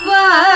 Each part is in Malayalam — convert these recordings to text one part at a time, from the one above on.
What.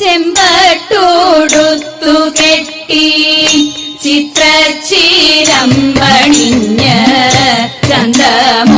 ചെമ്പട്ടോടുത്തു കെട്ടി ചിത്രച്ചീരം പണിഞ്ഞ് ചന്തമോടിനുടയ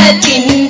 പാരിടത്തിന്റെ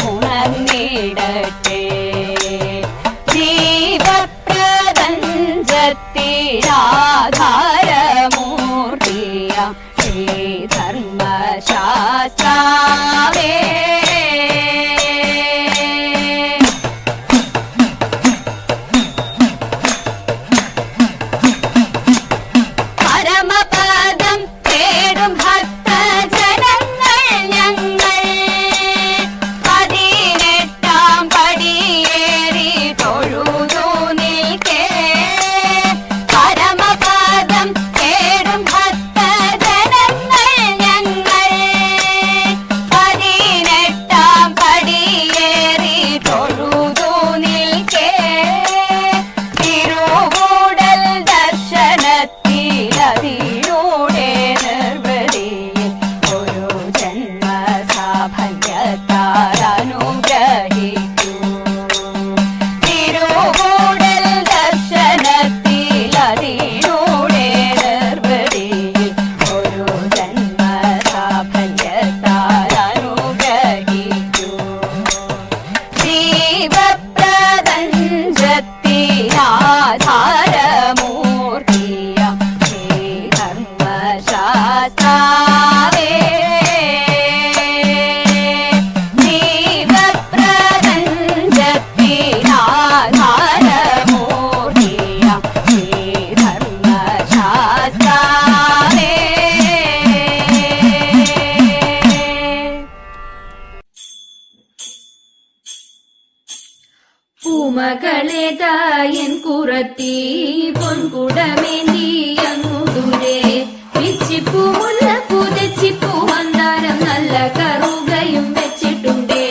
പുറത്തീ പൊൻകുടമേന്തിയങ്ങു ദൂരെ. വിച്ചിപ്പു മുല്ല പുതച്ചിപ്പു മന്ദാരം നല്ല കറുകയും വെച്ചിട്ടുണ്ടേ.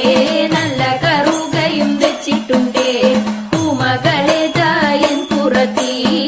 നല്ല കറുകയും വെച്ചിട്ടുണ്ടേ. ഉമകളെ ദായൻ പുറത്തീ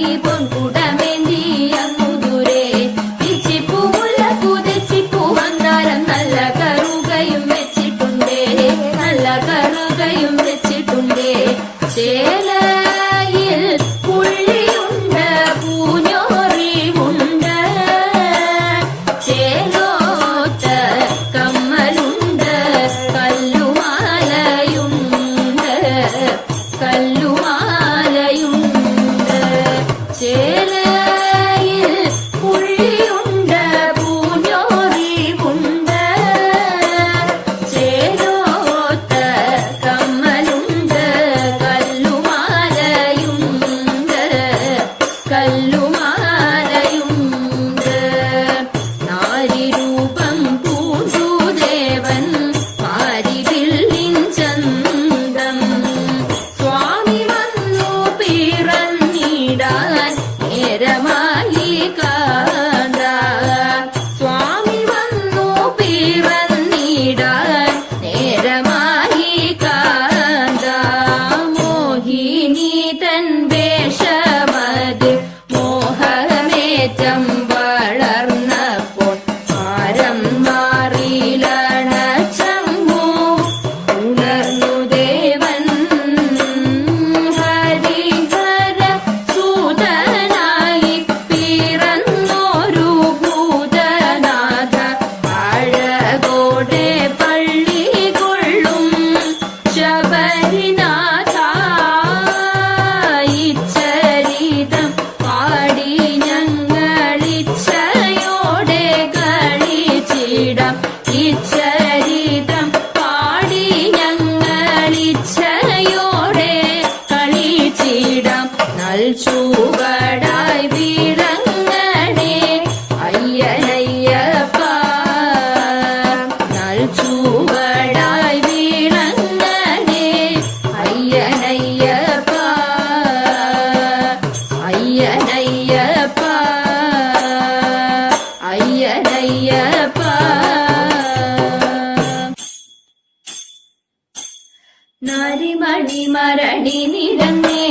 ആരിമണി മരടി നിരന്നേ.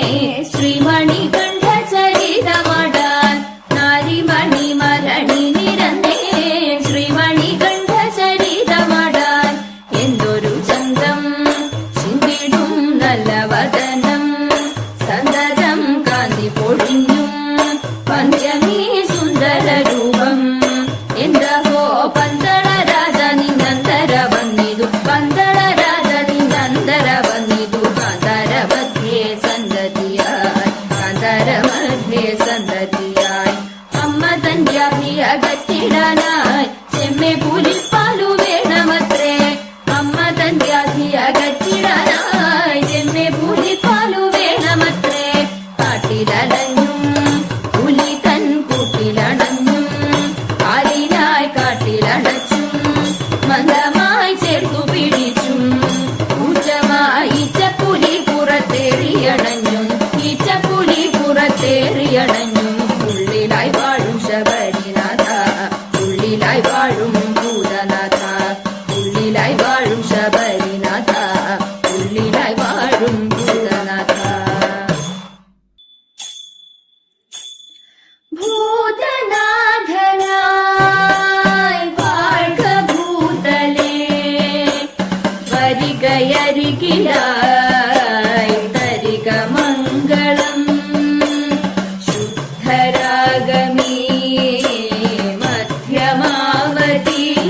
ശ്രീമണികൾ ti.